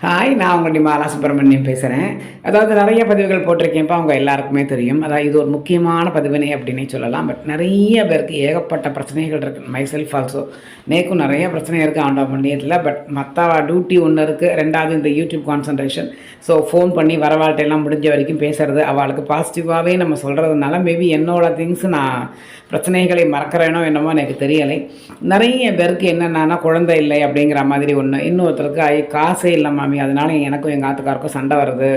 Hi நான் உங்கள் நிமாலா சுப்பிரமணியம் பேசுகிறேன் அதாவது நிறைய பதிவுகள் போட்டிருக்கேன்ப்பா அவங்க எல்லாருக்குமே தெரியும். அதாவது இது ஒரு முக்கியமான பதிவினை அப்படின்னே சொல்லலாம். பட் நிறைய பேருக்கு ஏகப்பட்ட பிரச்சனைகள் இருக்குது மை செல்ஃப் ஆல்சோ நேக்கும் நிறைய பிரச்சனை இருக்குது ஆண்டா பண்ணியதில் பட் மற்ற டியூட்டி ஒன்று இருக்குது ரெண்டாவது இந்த யூடியூப் கான்சன்ட்ரேஷன் ஸோ ஃபோன் பண்ணி வரவாழ்ட்டையெல்லாம் முடிஞ்ச வரைக்கும் பேசுகிறது அவளுக்கு பாசிட்டிவாகவே நம்ம சொல்கிறதுனால மேபி என்னோட திங்ஸ் நான் பிரச்சனைகளை மறக்கிறேனோ என்னமோ எனக்கு தெரியலை. நிறைய பேருக்கு என்னென்னா குழந்தை இல்லை அப்படிங்கிற மாதிரி ஒன்று இன்னொருத்தருக்கு ஐ காசே இல்லை மாமி அதனால எனக்கும் எங்கள் ஆத்துக்காருக்கும் சண்டை வருது.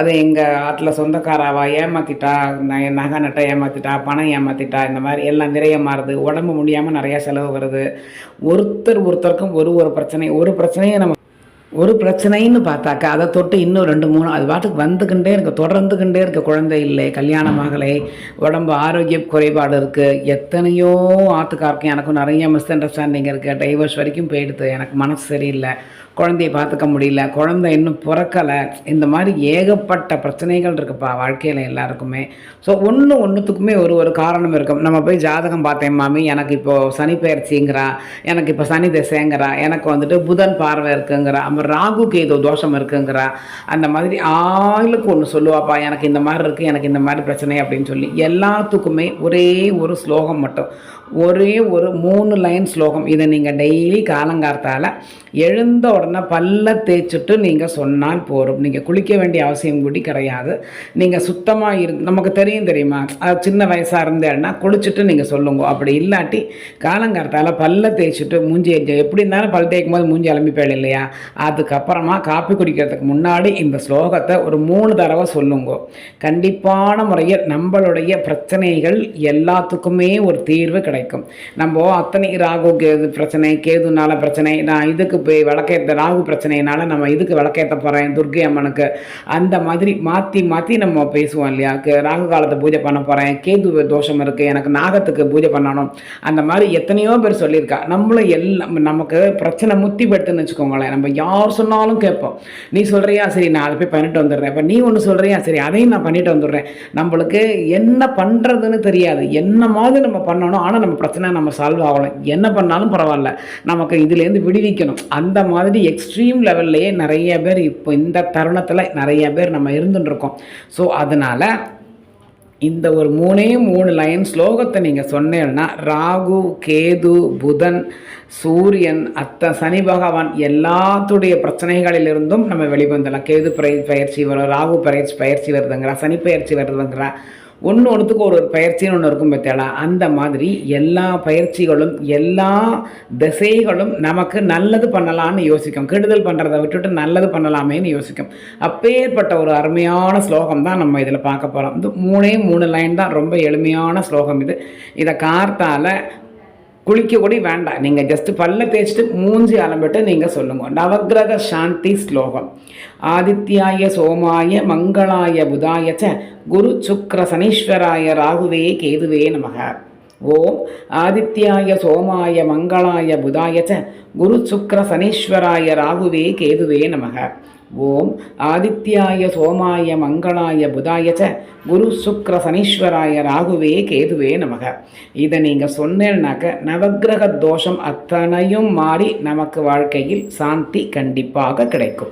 அது எங்கள் ஆற்றுல சொந்தக்காராவா ஏமாற்றிட்டா என் நகை நட்டை ஏமாற்றிட்டா பணம் ஏமாற்றிட்டா இந்த மாதிரி எல்லாம் விரயமாறுது உடம்பு முடியாமல் நிறையா செலவு வருது. ஒருத்தர் ஒருத்தருக்கும் ஒரு ஒரு பிரச்சனை ஒரு பிரச்சனையும் நம்ம ஒரு பிரச்சனைன்னு பார்த்தாக்கா அதை தொட்டு இன்னும் ரெண்டு மூணு அது பாட்டுக்கு வந்துக்கிட்டே இருக்க தொடர்ந்துக்கிட்டே இருக்க குழந்தை இல்லை கல்யாணம் ஆகலை உடம்பு ஆரோக்கிய குறைபாடு இருக்குது எத்தனையோ ஆத்துக்காருக்கும் எனக்கும் நிறைய மிஸ் அண்டர்ஸ்டாண்டிங் இருக்குது டைவர்ஸ் வரைக்கும் போயிடுது எனக்கு மனசு சரியில்லை குழந்தைய பார்த்துக்க முடியல குழந்தை இன்னும் பிறக்கலை இந்த மாதிரி ஏகப்பட்ட பிரச்சனைகள் இருக்குப்பா வாழ்க்கையில் எல்லாருக்குமே. ஸோ ஒன்று ஒன்றுத்துக்குமே ஒரு ஒரு காரணம் இருக்கும். நம்ம போய் ஜாதகம் பார்த்தேன் மாமி எனக்கு இப்போது சனி பயிற்சிங்கிறா எனக்கு இப்போ சனி திசைங்கிறா எனக்கு வந்துட்டு புதன் பார்வை இருக்குங்கிறா அப்புறம் ராகு கேது தோஷம் இருக்குங்கிறா. அந்த மாதிரி ஆளுக்கு ஒன்று சொல்லுவாப்பா எனக்கு இந்த மாதிரி இருக்குது எனக்கு இந்த மாதிரி பிரச்சனை அப்படின்னு சொல்லி எல்லாத்துக்குமே ஒரே ஒரு ஸ்லோகம் மட்டும். ஒரே ஒரு மூணு லைன் ஸ்லோகம். இதை நீங்கள் டெய்லி காலங்கார்த்தால் எழுந்த உடனே பல்ல தேய்ச்சிட்டு நீங்கள் சொன்னால் போதும் நீங்கள் குளிக்க வேண்டிய அவசியம் கூடி கிடையாது. நீங்கள் சுத்தமாக இரு நமக்கு தெரியும் தெரியுமா? அது சின்ன வயசாக இருந்தேன்னா குளிச்சுட்டு நீங்கள் சொல்லுங்க. அப்படி இல்லாட்டி காலங்கார்த்தால் பல்ல தேய்ச்சிட்டு மூஞ்சி எப்படி இருந்தாலும் பல் தேய்க்கும் போது மூஞ்சி அலம்பிப்பேள் இல்லையா? அதுக்கப்புறமா காப்பி குடிக்கிறதுக்கு முன்னாடி இந்த ஸ்லோகத்தை ஒரு மூணு தடவை சொல்லுங்க. கண்டிப்பான முறையில் நம்மளுடைய பிரச்சனைகள் எல்லாத்துக்குமே ஒரு தீர்வு கிடைக்கும். நம்ம அத்தனை ராகு கேது பிரச்சனை கேதுனால பிரச்சனை நான் இதுக்கு போய் விளக்கேற்ற ராகு பிரச்சனைனால நம்ம இதுக்கு விளக்கேற்ற போகிறேன் துர்கை அம்மனுக்கு. அந்த மாதிரி மாற்றி மாற்றி நம்ம பேசுவோம் இல்லையா? ராகு காலத்தை பூஜை பண்ண போகிறேன் கேது தோஷம் இருக்குது எனக்கு நாகத்துக்கு பூஜை பண்ணணும். அந்த மாதிரி எத்தனையோ பேர் சொல்லியிருக்கா. நம்மளும் எல்லாம் நமக்கு பிரச்சனை முத்தி படுத்துன்னு வச்சுக்கோங்களேன். நம்ம யார் சொன்னாலும் கேட்போம். நீ சொல்கிறியா சரி நான் அதை போய் பண்ணிட்டு வந்துடுறேன். இப்போ நீ ஒன்று சொல்கிறியா சரி அதையும் நான் பண்ணிட்டு வந்துடுறேன். நம்மளுக்கு என்ன பண்ணுறதுன்னு தெரியாது. என்ன மாதிரி நம்ம பண்ணணும்? ஆனால் நம்ம பிரச்சனை நம்ம சால்வ் ஆகணும். என்ன பண்ணாலும் பரவாயில்ல. நமக்கு இதுலேருந்து விடுவிக்கணும். அந்த மாதிரி எக்ஸ்ட்ரீம் லெவல்லையே நிறைய பேர் இப்போ இந்த தருணத்தில் நிறைய பேர் நம்ம இருந்துட்டுருக்கோம் ஸோ அதனால் இந்த ஒரு மூணே மூணு லைன் ஸ்லோகத்தை நீங்கள் சொன்னீங்கன்னா ராகு கேது புதன் சூரியன் அத்த சனி பகவான் எல்லாத்துடைய பிரச்சனைகளிலிருந்தும் நம்ம வெளிவந்துடலாம். கேது பயிற்சி வரும் ராகு பயிற்சி பயிற்சி வருதுங்கிறா சனி பயிற்சி வருதுங்கிறா ஒன்று ஒன்றுத்துக்கு ஒரு ஒரு பயிற்சின்னு ஒன்று இருக்கும் பத்தியாளா அந்த மாதிரி எல்லா பயிற்சிகளும் எல்லா திசைகளும் நமக்கு நல்லது பண்ணலான்னு யோசிக்கும். கெடுதல் பண்ணுறதை விட்டுட்டு நல்லது பண்ணலாமேன்னு யோசிக்கும். அப்பேற்பட்ட ஒரு அருமையான ஸ்லோகம் தான் நம்ம இதில் பார்க்க போகிறோம் இது மூணே மூணு லைன் தான். ரொம்ப எளிமையான ஸ்லோகம் இது. இதை கார்த்தால குளிக்க கூட வேண்டாம். நீங்கள் ஜஸ்ட்டு பல்ல தேய்ச்சிட்டு மூஞ்சி அலம்பிட்டு நீங்கள் சொல்லுங்க. நவக்கிரக சாந்தி ஸ்லோகம். ஆதித்யாய சோமாய மங்களாய புதாய ச குரு சுக்ர சனீஸ்வராய ராகுவே கேதுவே நமக. ஓம் ஆதித்யாய சோமாய மங்களாய புதாய ச குரு சுக்ர சனீஸ்வராய ராகுவே கேதுவே நமக. ஓம் ஆதித்யாய சோமாய மங்களாய புதாய ச குரு சுக்ர சனீஸ்வராய ராகுவே கேதுவே நமக. இதை நீங்கள் சொன்னேன்னாக்க நவக்கிரக தோஷம் அத்தனையும் மாறி நமக்கு வாழ்க்கையில் சாந்தி கண்டிப்பாக கிடைக்கும்.